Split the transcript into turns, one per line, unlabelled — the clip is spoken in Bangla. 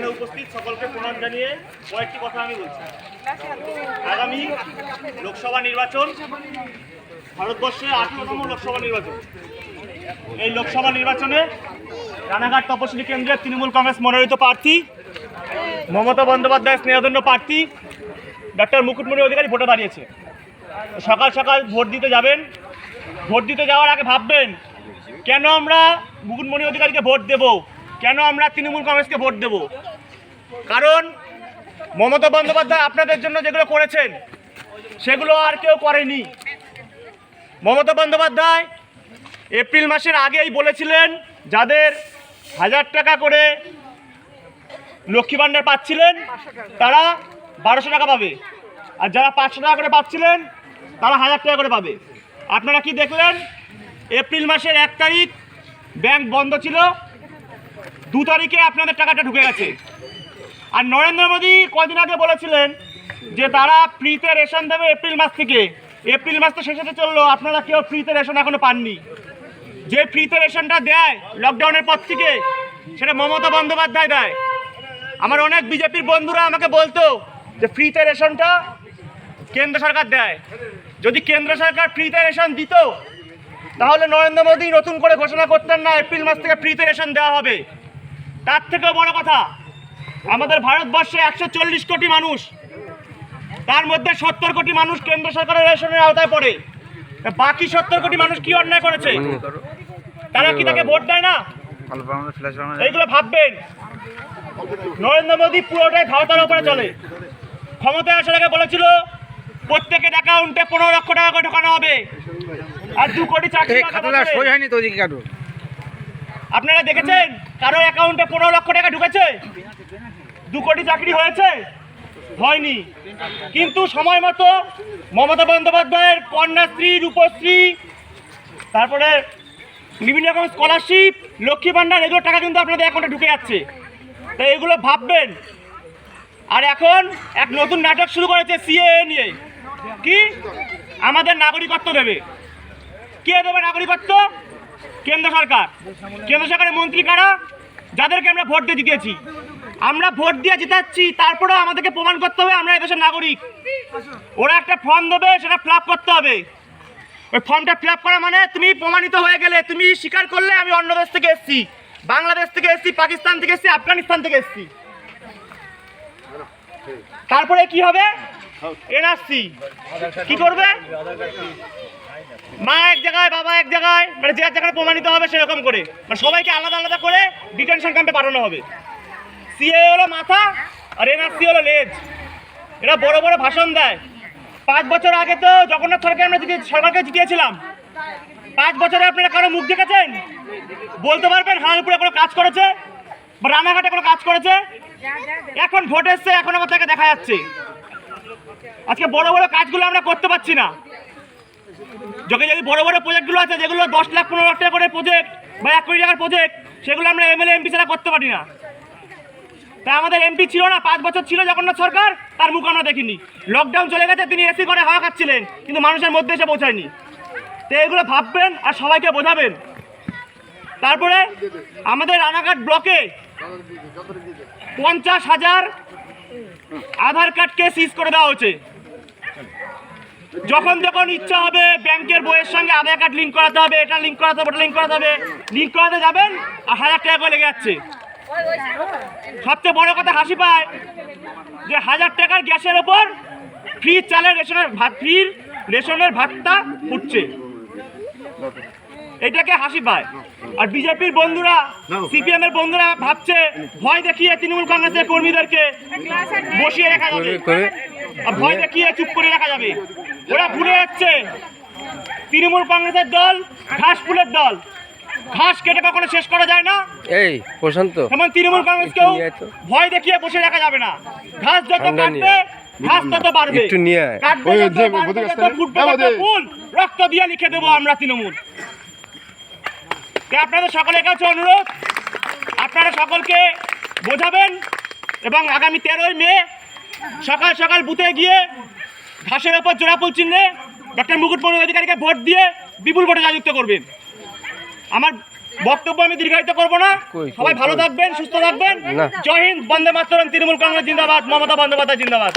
এখানে উপস্থিত সকলকে প্রণাম জানিয়ে কয়েকটি কথা আমি বলছি। আগামী লোকসভা নির্বাচন, ভারতবর্ষে আঠেরোতম লোকসভা নির্বাচন। এই লোকসভা নির্বাচনে রানাঘাট তপশিলি কেন্দ্রের তৃণমূল কংগ্রেস মনোনীত প্রার্থী, মমতা বন্দ্যোপাধ্যায় স্নেহধন্য প্রার্থী ডক্টর মুকুটমণি অধিকারী ভোটে দাঁড়িয়েছে। সকাল সকাল ভোট দিতে যাবেন। ভোট দিতে যাওয়ার আগে ভাববেন, কেন আমরা মুকুটমণি অধিকারীকে ভোট দেব? কেন আমরা তৃণমূল কংগ্রেসকে ভোট দেব? কারণ মমতা বন্দ্যোপাধ্যায় আপনাদের জন্য যেগুলো করেছেন, সেগুলো আর কেউ করেনি। মমতা বন্দ্যোপাধ্যায় এপ্রিল মাসের আগেই বলেছিলেন যাদের হাজার টাকা করে লক্ষ্মী ভাণ্ডার পাচ্ছিলেন, তারা বারোশো টাকা পাবে। আর যারা পাঁচশো টাকা করে পাচ্ছিলেন, তারা হাজার টাকা করে পাবে। আপনারা কি দেখলেন? এপ্রিল মাসের এক তারিখ ব্যাংক বন্ধ ছিল। দু তারিখে আপনাদের টাকাটা ঢুকে গেছে। আর নরেন্দ্র মোদী কদিন আগে বলেছিলেন যে তারা ফ্রিতে রেশন দেবে এপ্রিল মাস থেকে। এপ্রিল মাস তো শেষে চলল, আপনারা কেউ ফ্রিতে রেশন এখনও পাননি। যে ফ্রিতে রেশনটা দেয় লকডাউনের পর থেকে, সেটা মমতা বন্দ্যোপাধ্যায় দেয়। আমার অনেক বিজেপির বন্ধুরা আমাকে বলতো যে ফ্রিতে রেশনটা কেন্দ্র সরকার দেয়। যদি কেন্দ্র সরকার ফ্রিতে রেশন দিত, তাহলে নরেন্দ্র মোদী নতুন করে ঘোষণা করতেন না এপ্রিল মাস থেকে ফ্রিতে রেশন দেওয়া হবে। তার থেকেও বড় কথা আমাদের ভারতবর্ষে একশো চল্লিশ কোটি মানুষ তার মধ্যে সত্তর কোটি মানুষ কেন্দ্র সরকারের রেশনের আওতায় পড়ে। বাকি সত্তর কোটি মানুষ কি অন্যায় করেছে? তারা কি তাকে ভোট দেয় না? এইগুলো ভাববেন। নরেন্দ্র মোদী পুরোটাই ভারতের উপরে চলে। ক্ষমতায় আসার আগে বলেছিল প্রত্যেকের অ্যাকাউন্টে পনেরো লক্ষ টাকা করে ঢোকানো হবে। আর দু কোটি চাকরি
এই খাতাটা সই হয়নি তো ওদিকে কাটো
আপনারা দেখেছেন কারও অ্যাকাউন্টে পনেরো লক্ষ টাকা ঢুকেছে? দু কোটি চাকরি হয়েছে? হয়নি। কিন্তু সময় মতো মমতা বন্দ্যোপাধ্যায়ের কন্যাশ্রী রূপশ্রী, তারপরে বিভিন্ন রকম স্কলারশিপ লক্ষ্মী ভাণ্ডার এগুলো টাকা কিন্তু আপনাদের অ্যাকাউন্টে ঢুকে যাচ্ছে। তো এগুলো ভাববেন। আর এখন এক নতুন নাটক শুরু করেছে সিএ নিয়ে। কি? আমাদের নাগরিকত্ব দেবে। কে দেবে নাগরিকত্ব? কেন্দ্র সরকার। কেন্দ্র সরকারের মন্ত্রী কারা? যাদেরকে আমরা ভোট দিয়ে জিতিয়েছি আমরা ভোট দিয়ে জিতাচ্ছি তারপরেও আমাদেরকে প্রমাণ করতে হবে আমরা এদেশের নাগরিক। ওরা একটা ফর্ম দেবে সেটা ফিল করতে হবে। ওই ফর্মটা ফিল করা মানে তুমি প্রমাণিত হয়ে গেলে তুমি স্বীকার করলে আমি অন্য দেশ থেকে এসেছি। বাংলাদেশ থেকে এসেছি পাকিস্তান থেকে এসেছি আফগানিস্তান থেকে এসেছি। তারপরে কি হবে? এনআরসি। কি করবে? মা এক জায়গায়, বাবা এক জায়গায় মানে যে জায়গায় প্রমাণিত হবে সেরকম করে। মানে সবাইকে আলাদা আলাদা করে ডিটেনশন ক্যাম্পে পাঠানো হবে। সিএ হলো মাথা, আর এনআরসি হলো লেজ। এরা বড় বড় ভাষণ দেয়। পাঁচ বছর আগে তো জগন্নাথ সরকার আমরা জিতে সরকারকে জিতিয়েছিলাম। পাঁচ বছরে আপনারা কারও মুখ দেখেছেন? বলতে পারবেন, হালপুরে কোনো কাজ করেছে? বা রানাঘাটে কোনো কাজ করেছে? এখন ভোট এসছে, এখন আমার তাকে দেখা যাচ্ছে। আজকে বড় বড় কাজগুলো আমরা করতে পারছি না। যখন যদি বড় বড় প্রজেক্টগুলো আছে, যেগুলো দশ লাখ, পনেরো লাখ টাকা করে প্রজেক্ট বা এক কোটি টাকার প্রজেক্ট সেগুলো আমরা এমএলএ এমপি ছাড়া করতে পারি না। তা আমাদের এমপি ছিল না, পাঁচ বছর ছিল জগন্নাথ সরকার, তার মুখ আমরা দেখিনি। লকডাউন চলে গেছে, তিনি এসি করে হাওয়া খাচ্ছিলেন, কিন্তু মানুষের মধ্যে এসে পৌঁছায়নি। তো এগুলো ভাববেন আর সবাইকে বোঝাবেন। তারপরে আমাদের রানাঘাট ব্লকে পঞ্চাশ হাজার আধার কার্ডকে সিজ করে দেওয়া হয়েছে। যখন যখন ইচ্ছা হবে ব্যাংকের বইয়ের সঙ্গে আধার কার্ড লিঙ্ক করাতে হবে এটা লিঙ্ক করাতে হবে ওটা লিঙ্ক করাতে হবে। লিঙ্ক করাতে যাবেন আর হাজার টাকা করে লেগে যাচ্ছে। সবচেয়ে বড় কথা হাসি পায় যে হাজার টাকার গ্যাসের ওপর ফ্রি চালের রেশনের ভাত ফ্রির রেশনের ভাতটা উঠছে এটাকে হাসি পায়। আর বিজেপির বন্ধুরা সিপিএম এর বন্ধুরা ভাবছে ভয় দেখিয়ে তৃণমূল কংগ্রেসের কর্মীদেরকে বসিয়ে রাখা যাবে। আর ভয় দেখিয়ে চুপ করে রাখা যাবে। ওরা ভুলে যাচ্ছে। তৃণমূল কংগ্রেসের দল ঘাস ফুলের দল। ঘাস কেটে কখনো শেষ করা যায় না?
এই প্রশান্ত।
তেমন তৃণমূল কংগ্রেসকেও। ভয় দেখিয়ে বসে রাখা যাবে না। ঘাস যত কাটবে ঘাস তত বাড়বে।
একটু নিয়ে
হ্যাঁ।
ফুল। রক্ত দিয়ে লিখে দেবো আমরা তৃণমূল। তাই আপনাদের সকলের কাছে অনুরোধ? আপনারা সকলকে বোঝাবেন এবং আগামী তেরোই মে সকাল সকাল বুথে গিয়ে ঘাসের ওপর জোড়াপুল চিহ্নে ডক্টর মুকুটমণি অধিকারীকে ভোট দিয়ে বিপুল ভোটে জয়যুক্ত করবেন। আমার বক্তব্য আমি দীর্ঘায়িত করব না। সবাই ভালো থাকবেন সুস্থ থাকবেন। জয় হিন্দ বন্দে মাতরম তৃণমূল কংগ্রেস জিন্দাবাদ মমতা বন্দ্যোপাধ্যায় জিন্দাবাদ।